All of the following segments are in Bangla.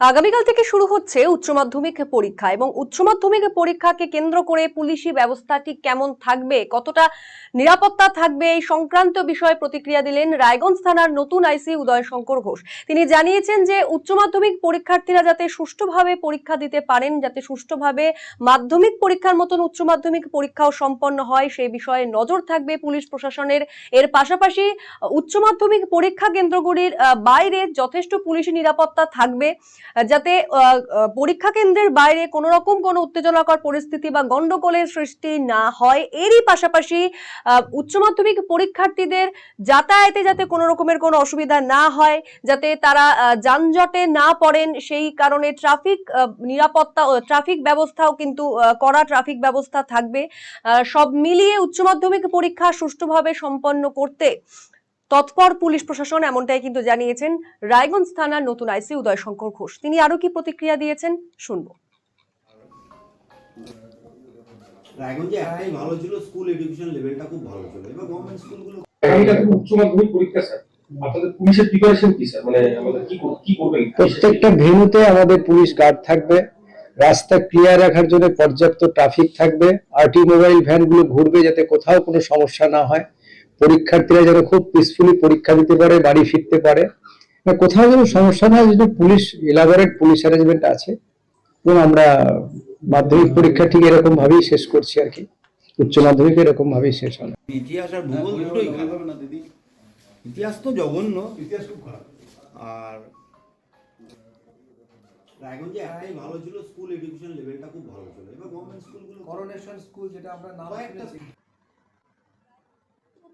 আগামীকাল থেকে শুরু হচ্ছে উচ্চ মাধ্যমিক পরীক্ষা এবং উচ্চ মাধ্যমিক পরীক্ষাকে কেন্দ্র করে পুলিশি ব্যবস্থাটি কেমন থাকবে? কতটা নিরাপত্তা থাকবে? এই সংক্রান্ত বিষয়ে প্রতিক্রিয়া দিলেন রায়গঞ্জ থানার নতুন আইসি উদয় শঙ্কর ঘোষ। তিনি জানিয়েছেন যে উচ্চ মাধ্যমিক পরীক্ষার্থীরা যাতে সুষ্ঠুভাবে পরীক্ষা দিতে পারেন, যাতে সুষ্ঠুভাবে মাধ্যমিক পরীক্ষার মতন উচ্চ মাধ্যমিক পরীক্ষাও সম্পন্ন হয় সেই বিষয়ে নজর থাকবে পুলিশ প্রশাসনের। এর পাশাপাশি উচ্চ মাধ্যমিক পরীক্ষা কেন্দ্রগুলির বাইরে যথেষ্ট পুলিশি নিরাপত্তা থাকবে। যাতে পরীক্ষা কেন্দ্রের বাইরে কোনো রকম কোনো উত্তেজনাকর পরিস্থিতি বা গন্ডগোলের সৃষ্টি না হয়, এরই পাশাপাশি উচ্চ মাধ্যমিক পরীক্ষার্থীদের যাতায়াতে যাতে কোনো রকমের কোনো অসুবিধা না হয়, যাতে তারা যানজটে না পড়েন, সেই কারণে ট্রাফিক নিরাপত্তা ট্রাফিক ব্যবস্থাও কিন্তু করা ট্রাফিক ব্যবস্থা থাকবে। সব মিলিয়ে উচ্চ মাধ্যমিক পরীক্ষা সুষ্ঠুভাবে সম্পন্ন করতে তৎপর পুলিশ প্রশাসন এমনটাই কিন্তু জানিয়েছেন রায়গঞ্জ থানার নতুন আইসি উদয় শঙ্কর ঘোষ। তিনি আরও কি প্রতিক্রিয়া দিয়েছেন? শুনব। রায়গঞ্জে একটাই ভালো ছিল স্কুল এডুকেশন লেভেলটা খুব ভালো ছিল। এবার গভর্নমেন্ট স্কুলগুলো উচ্চ মাধ্যমিক পরীক্ষা স্যার আপনাদের পুলিশের প্রিপারেশন কি স্যার মানে আমাদের কি কি করবেন? প্রত্যেকটা ভেন্যুতে আমাদের পুলিশ গার্ড থাকবে। রাস্তা ক্লিয়ার রাখার জন্য পর্যাপ্ত ট্রাফিক থাকবে। আরটি মোবাইল ভ্যানগুলো ঘুরবে যাতে কোথাও কোনো সমস্যা না হয়। পরীক্ষার্থীরা যেন খুব পিসফুলি পরীক্ষা দিতে পারে বাড়ি ফিরতে পারে। কোথাও যেন সমস্যা না হয় যদি পুলিশ এলাবোরেট পুলিশ অ্যারেঞ্জমেন্ট আছে। এবং আমরা মাধ্যমিক পরীক্ষা ঠিক এরকম ভাবেই শেষ করছি আর কি। উচ্চ মাধ্যমিক এরকম ভাবেই শেষ হবে। ইতিহাস আর ভূগোল দুটোই খারাপ। ইতিহাস তো জঘন্য। ইতিহাস খুব খারাপ। আর রায়গঞ্জে একটাই ভালো ছিল স্কুল এডুকেশন লেভেলটা খুব ভালো ছিল। এবার গভর্নমেন্ট স্কুলগুলো করোনেশন স্কুল যেটা আমরা নাম শুনেছি।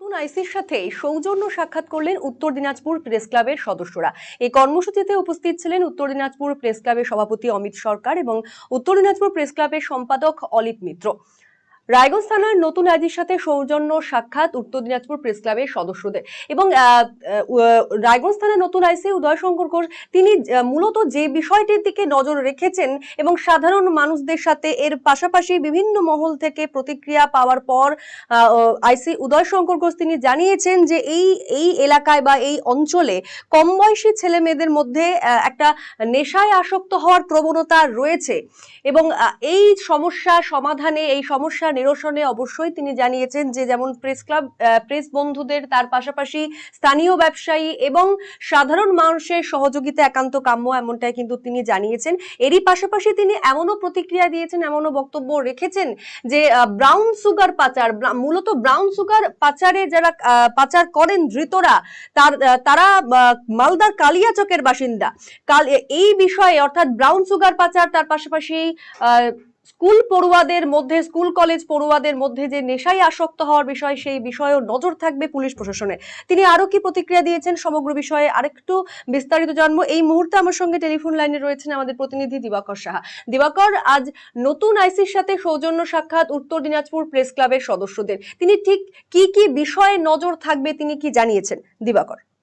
নতুন আইসির সাথে সৌজন্য সাক্ষাৎ করলেন উত্তর দিনাজপুর প্রেস ক্লাবের সদস্যরা। এই কর্মসূচিতে উপস্থিত ছিলেন উত্তর দিনাজপুর প্রেস ক্লাবের সভাপতি অমিত সরকার এবং উত্তর দিনাজপুর প্রেস ক্লাবের সম্পাদক অলিপ মিত্র। রায়গঞ্জ থানার নতুন আইজির সাথে সৌজন্য সাক্ষাৎ উত্তর দিনাজপুর প্রেস ক্লাবের সদস্যদের। এবং রায়গঞ্জ থানার নতুন আইসি উদয় শঙ্কর ঘোষ, তিনি মূলত যে বিষয়টির দিকে নজর রেখেছেন এবং সাধারণ মানুষদের সাথে এর পাশাপাশি বিভিন্ন মহল থেকে প্রতিক্রিয়া পাওয়ার পর আইসি উদয় শঙ্কর ঘোষ তিনি জানিয়েছেন যে এই এই এলাকায় বা এই অঞ্চলে কম বয়সী ছেলে মেয়েদের মধ্যে একটা নেশায় আসক্ত হওয়ার প্রবণতা রয়েছে। এবং এই সমস্যা সমাধানে, এই সমস্যা নিরসনে অবশ্যই তিনি জানিয়েছেন যে যেমন প্রেস ক্লাব প্রেস বন্ধুদের তার পাশাপাশি স্থানীয় ব্যবসায়ী এবং সাধারণ মানুষের সহযোগিতা একান্ত কাম্য এমনটাই কিন্তু তিনি জানিয়েছেন। এরই পাশাপাশি তিনি এমনও প্রতিক্রিয়া দিয়েছেন, এমনও বক্তব্য রেখেছেন যে ব্রাউন সুগার পাচার মূলত ব্রাউন সুগার পাচারে যারা পাচার করেন ধৃতরা, তার তারা মালদার কালিয়াচকের বাসিন্দা। কাল এই বিষয়ে অর্থাৎ ব্রাউন সুগার পাচার তার পাশাপাশি স্কুল পড়ুয়াদের মধ্যে, স্কুল কলেজ পড়ুয়াদের মধ্যে যে নেশায় আসক্ত হওয়ার বিষয়, সেই বিষয়েও নজর থাকবে পুলিশ প্রশাসনে। তিনি আরও কি প্রতিক্রিয়া দিয়েছেন সমগ্র বিষয়ে আরেকটু বিস্তারিত জানব। এই মুহূর্তে আমার সঙ্গে টেলিফোন লাইনে রয়েছেন আমাদের প্রতিনিধি দিবাকর সাহা। দিবাকর, আজ নতুন আইসির সাথে সৌজন্য সাক্ষাৎ উত্তর দিনাজপুর প্রেস ক্লাবের সদস্যদের। তিনি ঠিক কি কি বিষয়ে নজর থাকবে তিনি কি জানিয়েছেন? দিবাকর।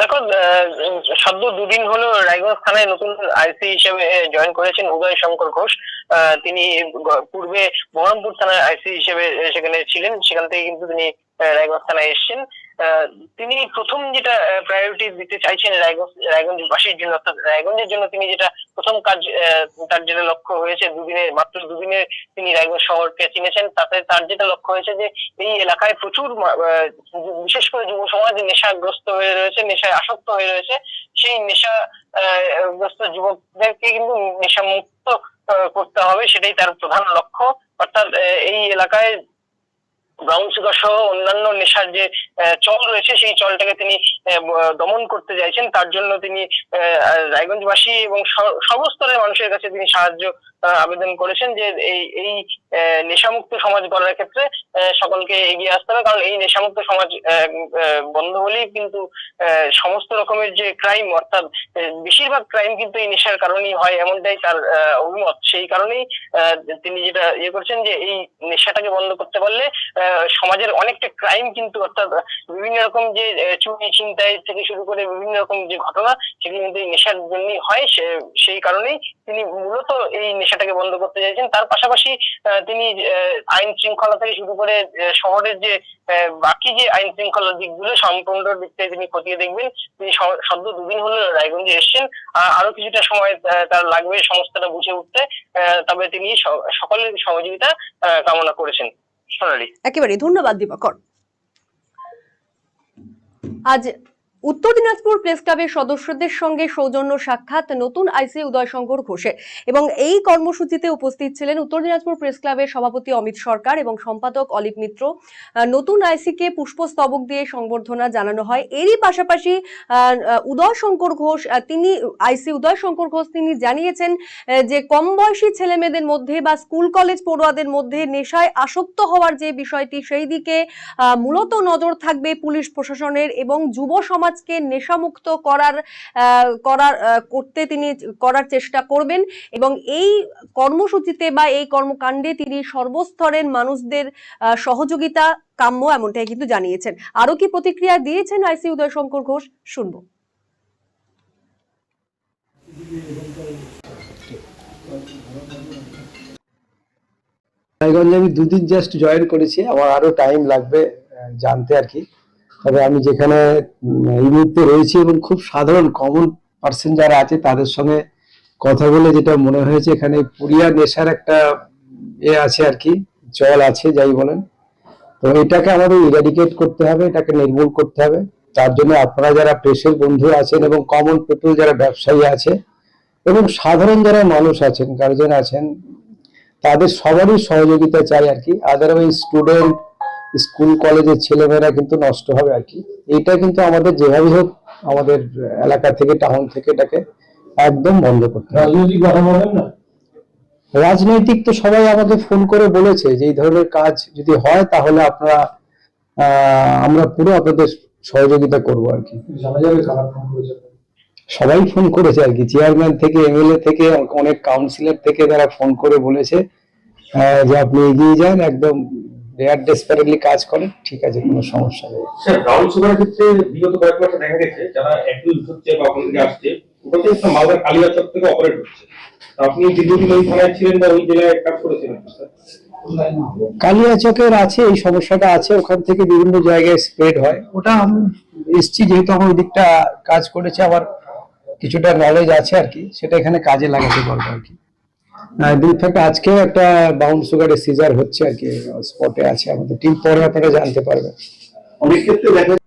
দেখো সদ্য দুদিন হলো রায়গঞ্জ থানায় নতুন আইসি হিসেবে জয়েন করেছেন উদয় শঙ্কর ঘোষ। তিনি পূর্বে বহরমপুর থানার আইসি হিসেবে সেখানে ছিলেন। সেখান থেকে কিন্তু তিনি রায়গঞ্জ থানায় এসেছেন। তিনি প্রথম যেটা প্রায়োরিটি দিতে চাইছেন রায়গঞ্জ রায়গঞ্জবাসীর জন্য অর্থাৎ রায়গঞ্জের জন্য তিনি যেটা প্রথম কাজ তার যেটা লক্ষ্য হয়েছে দুদিনে মাত্র দুদিনে তিনি রায়গঞ্জ শহরকে চিনেছেন তাতে তার যেটা লক্ষ্য হয়েছে যে এই এলাকায় প্রচুর বিশেষ করে যুব সমাজ নেশাগ্রস্ত হয়ে রয়েছে নেশায় আসক্ত হয়ে রয়েছে সেই নেশা আহ, গ্রস্ত যুবকদেরকে কিন্তু নেশা মুক্ত করতে হবে সেটাই তার প্রধান লক্ষ্য। অর্থাৎ এই এলাকায় ব্রাউন সুগার সহ অন্যান্য নেশার যে চল রয়েছে, সেই চলটাকে তিনি দমন করতে চাইছেন। তার জন্য তিনি রায়গঞ্জবাসী এবং সর্বস্তরের মানুষের কাছে তিনি সাহায্য আবেদন করেছেন যে এই এই নেশামুক্ত সমাজ গড়ার ক্ষেত্রে সকলকে এগিয়ে আসতে হবে। কারণ এই নেশামুক্ত সমাজ বন্ধ হলেই কিন্তু সমস্ত রকমের যে ক্রাইম অর্থাৎ বেশিরভাগ ক্রাইম কিন্তু এই নেশার কারণেই হয় এমনটাই তার অভিমত। সেই কারণেই তিনি যেটা ইয়ে করছেন যে, এই নেশাটাকে বন্ধ করতে পারলে সমাজের অনেকটা ক্রাইম কিন্তু, অর্থাৎ, বিভিন্ন রকম যে চুরি, ছিনতাই থেকে শুরু করে বিভিন্ন রকম যে ঘটনা, সেগুলো কিন্তু এই নেশার জন্যই হয়। সেই কারণেই তিনি মূলত এই নেশাটাকে বন্ধ করতে চাইছেন। তার পাশাপাশি তিনি আইন শৃঙ্খলা থেকে শুরু করে শহরের যে বাকি যে আইন শৃঙ্খলার দিকগুলো সম্পূর্ণ দিক থেকে তিনি খতিয়ে দেখবেন। তিনি সদ্য দুদিন হলো রায়গঞ্জে এসেছেন। আরও কিছুটা সময় তার লাগবে সমস্তটা বুঝে উঠতে। তবে তিনি সকলের সহযোগিতা কামনা করেছেন। সোনালী। একেবারে ধন্যবাদ, দিবাকর। আজ উত্তর দিনাজপুর প্রেস ক্লাবের সদস্যদের সঙ্গে সৌজন্য সাক্ষাৎ নতুন আইসি উদয়শঙ্কর ঘোষের এবং এই কর্মসূচিতে উপস্থিত ছিলেন উত্তর দিনাজপুর প্রেস ক্লাবের সভাপতি অমিত সরকার এবং সম্পাদক অলিপ মিত্র। নতুন আইসিকে পুষ্পস্তবক দিয়ে সংবর্ধনা জানানো হয়। এরই পাশাপাশি আহ, আহ, উদয় শঙ্কর ঘোষ তিনি আইসি উদয় শঙ্কর ঘোষ তিনি জানিয়েছেন যে কম বয়সী ছেলে মেয়েদের মধ্যে বা স্কুল কলেজ পড়ুয়াদের মধ্যে নেশায় আসক্ত হওয়ার যে বিষয়টি সেই দিকে মূলত নজর থাকবে পুলিশ প্রশাসনের এবং যুব সমাজকে নেশামুক্ত করার করার করতে তিনি করার চেষ্টা করবেন এবং এই কর্মসূচিতে বা এই কর্মকাণ্ডে তিনি সর্বস্তরের মানুষদের সহযোগিতা কাম্য এমনটাই কিন্তু জানিয়েছেন। আরও কি প্রতিক্রিয়া দিয়েছেন আইসি উদয় শঙ্কর ঘোষ? শুনব। রায়গঞ্জে আমি দুদিন জাস্ট জয়েন করেছি, আমার আরও টাইম লাগবে জানতে আর কি। তবে আমি যেখানে এই মুহূর্তে রয়েছি এবং খুব সাধারণ কমন পার্সন যারা আছে, তাদের সঙ্গে কথা বলে যেটা মনে হয়েছে, এখানে পুরিয়া নেশার একটা এ আছে আর কি, জল আছে, যাই বলেন। তো এটাকে আমাদের ইরাডিকেট করতে হবে, এটাকে নির্মূল করতে হবে। তার জন্য আপনারা যারা প্রেসের বন্ধু আছেন এবং কমন পিপল যারা ব্যবসায়ী আছে এবং সাধারণ যারা মানুষ আছেন গার্জেন আছেন, তাদের সবারই সহযোগিতা চাই আর কি। আদারওয়াইজ স্টুডেন্ট স্কুল কলেজের ছেলেমেয়েরা কিন্তু নষ্ট হবে আর কি। এইটা কিন্তু আমাদের যেভাবে হোক আমাদের এলাকা থেকে টাউন থেকে এটাকে একদম বন্ধ করতে রাজনৈতিক কথা বলেন না? রাজনৈতিক তো সবাই আমাকে ফোন করে বলেছে যে এই ধরনের কাজ যদি হয় তাহলে আপনারা আহ, আমরা পুরো আপনাদের সহযোগিতা করব আর কি। সবাই ফোন করেছে আর কি। চেয়ারম্যান থেকে এমএলএ থেকে অনেক কাউন্সিলর থেকে তারা ফোন করে বলেছে যে আপনি এগিয়ে যান একদম রেয়ার ডেসপারেটলি কাজ করে ঠিক আছে কোনো সমস্যা নেই। স্যার ব্রাউন সুগারের ক্ষেত্রে বিগত কয়েক মাসে দেখা গেছে যারা অ্যাকিউজ হচ্ছে বা ওখান থেকে আসছে ওটাতে একটা মালদার কালিয়াচক থেকে অপারেট হচ্ছে আপনি দীর্ঘদিন ওই থানায় ছিলেন বা ওই জেলায় কাজ করেছিলেন কালিয়াচকের আছে এই সমস্যাটা আছে ওখান থেকে বিভিন্ন জায়গায় স্প্রেড হয়। ওটা আমি এসছি যেহেতু আমার ওই দিকটা কাজ করেছে আমার কিছুটা নলেজ আছে আর কি সেটা এখানে কাজে লাগাতে পারব আর কি। ইনফ্যাক্ট আজকেও একটা বাউন্ড সুগারের সিজার হচ্ছে আর কি স্পটে আছে আমাদের। টিম পরে আপনারা জানতে পারবেন। অনেক ক্ষেত্রে দেখা